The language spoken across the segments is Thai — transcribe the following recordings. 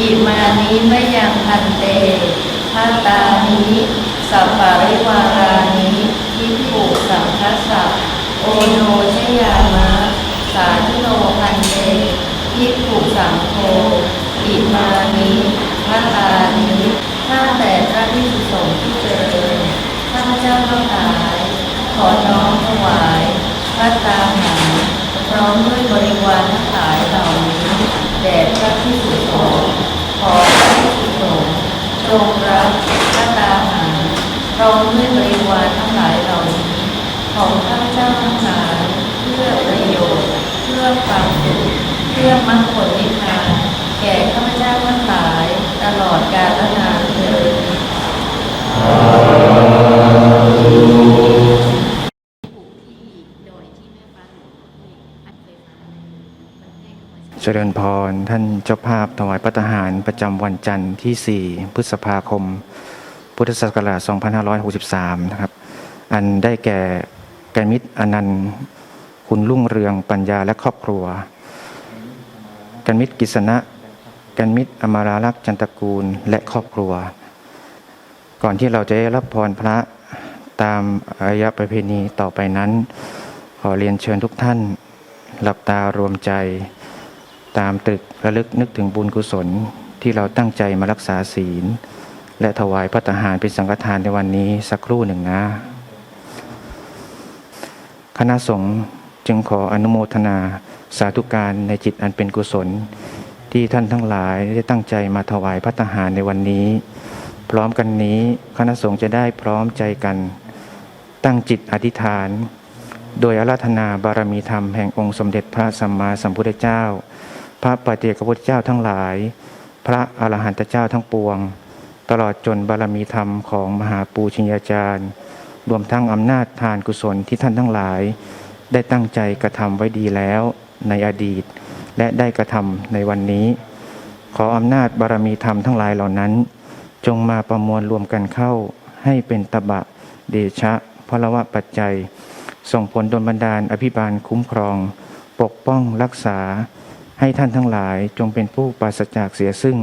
อิมานิมยังพันเตพัตตานิสัปปะริวารานิทิฏฐุสังคัสสะโอโนชยามะ สาธุโนพันเตทิฏฐุสังโฆอิมานิพัตตานิข้าแต่พระพิสุสงฆ์ที่เจริญข้าพเจ้าทั้งหลาย ขอน้อมถวายพัตตาหารพร้อมด้วยบริวารทั้งหลายเหล่านี้แด่พระพิสุสงฆ์ขอพระพิสุสงฆ์จงรับพัตตาหาร พร้อมด้วยบริวารทั้งหลายเหล่านี้ของข้าพเจ้าทั้งหลายเพื่อประโยชน์ เพื่อความสุขเพื่อมรรคผลนิพพานแก่ข้าพเจ้าทั้งหลายตลอดกาลนานเถิดเจริญพร ท่านเจ้าภาพถวายพระทหารประจำวันจันทร์ที่ 4 พฤษภาคม พุทธศักราช 2563 นะครับ อันได้แก่แกมิตรอนันต์คุณรุ่งเรืองปัญญาและครอบครัวแกรมิตรกิษณะแกรมิตรอมาราลักษ์จันตะกูลและครอบครัว ก่อนที่เราจะได้รับพรพระตามอารยประเพณีต่อไปนั้น ขอเรียนเชิญทุกท่าน หลับตารวมใจ ตามตึกระลึกนึกถึงบุญกุศลที่เราตั้งใจมารักษาศีล และถวายพระทหารเป็นสังฆทานในวันนี้สักครู่หนึ่งนะ คณะสงฆ์จึงขออนุโมทนาสาธุการในจิตอันเป็นกุศล ที่ท่านทั้งหลายได้ตั้งใจมาถวายพระทหารในวันนี้ พร้อมกันนี้คณะสงฆ์จะได้พร้อมใจกัน ตั้งจิตอธิษฐาน โดยอาราธนาบารมีธรรมแห่งองค์สมเด็จพระสัมมาสัมพุทธเจ้า พระปัจเจกพุทธเจ้าทั้งหลาย พระอรหันตเจ้าทั้งปวง ตลอดจนบารมีธรรมของมหาปูชิยาจารย์ รวมทั้งอำนาจทานกุศลที่ท่านทั้งหลาย ได้ตั้งใจกระทำไว้ดีแล้วในอดีต และได้กระทำในวันนี้ ขออำนาจบารมีธรรมทั้งหลายเหล่านั้น จงมาประมวลรวมกันเข้า ให้เป็นตบะเดชะพลวะปัจจัย ส่งผลดลบันดาลอภิบาลคุ้มครอง ปกป้องรักษา ให้ท่านทั้งหลายจงเป็นผู้ปราศจากเสียซึ่ง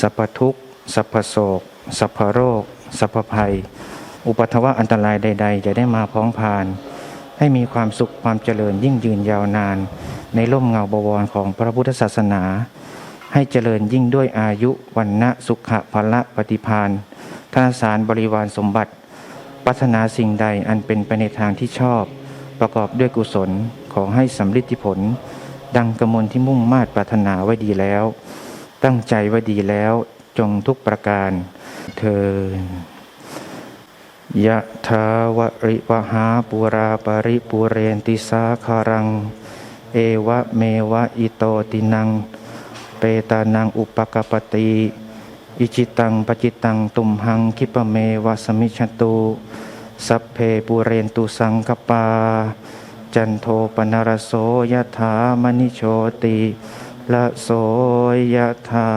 สัพพทุกข์ สัพพโศก สัพพโรค สัพพภัย อุปทวะอันตรายใด ๆ จะได้มาพ้องพาน ให้มีความสุขความเจริญยิ่งยืนยาวนาน ในร่มเงาบวรของพระพุทธศาสนา ให้เจริญยิ่งด้วยอายุวันนะสุขะพละปฏิพานธนสารบริวารสมบัติปรารถนาสิ่งใดอันเป็นไปในทางที่ชอบ ประกอบด้วยกุศลขอให้สำลิดผล ดังกระมวลที่มุ่งมาตรปรารถนาไว้ดีแล้ว ตั้งใจไว้ดีแล้ว จงทุกประการเทินยะทาวริวหาปุราปริปุเรนติสาคารัง เอวะเมวะอิโตตินัง เปตานังอุปกปปติ อิจิตังปจิตังตุมหังคิปะเมวะสมิชตุสัพเพปุเรนตุสังกปา จันโทปนารโสยถามณิโชติ ละโสยถา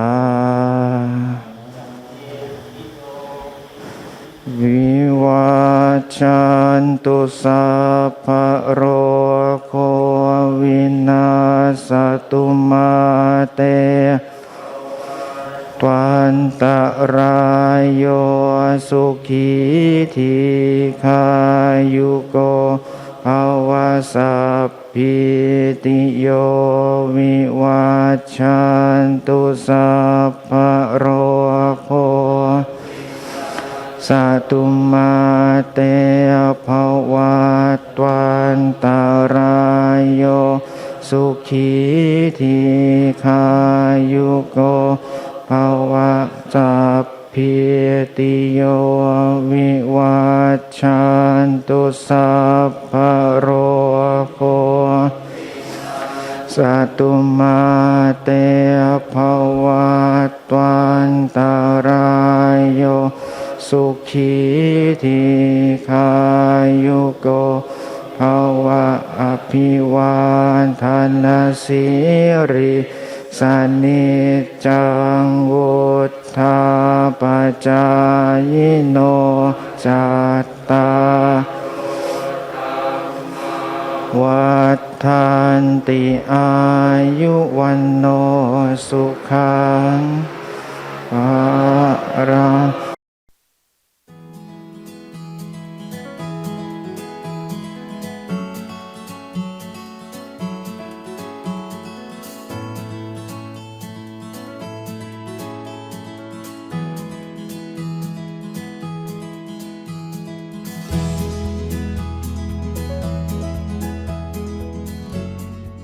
วิวาจันตุสัพพะโรโควินาสตุมาเตตวันตรายโยสุขีทีขายุโกภาวสัพ พิติโยวิวัชชันตุสัพพโรโคสตุมาเตภวัตวันตารายโยสุขีทีขายุโกภาวะสัพพิติโยวิวัชชันตุสัพพโร ตุมาเตภวัตวันตารายโยสุขีทีขายุโกภาวะอภิวาทานาสิริสนิจังวุธาปจายโนจัตตาวัฏ ทานติอายุวันโนสุขังอารั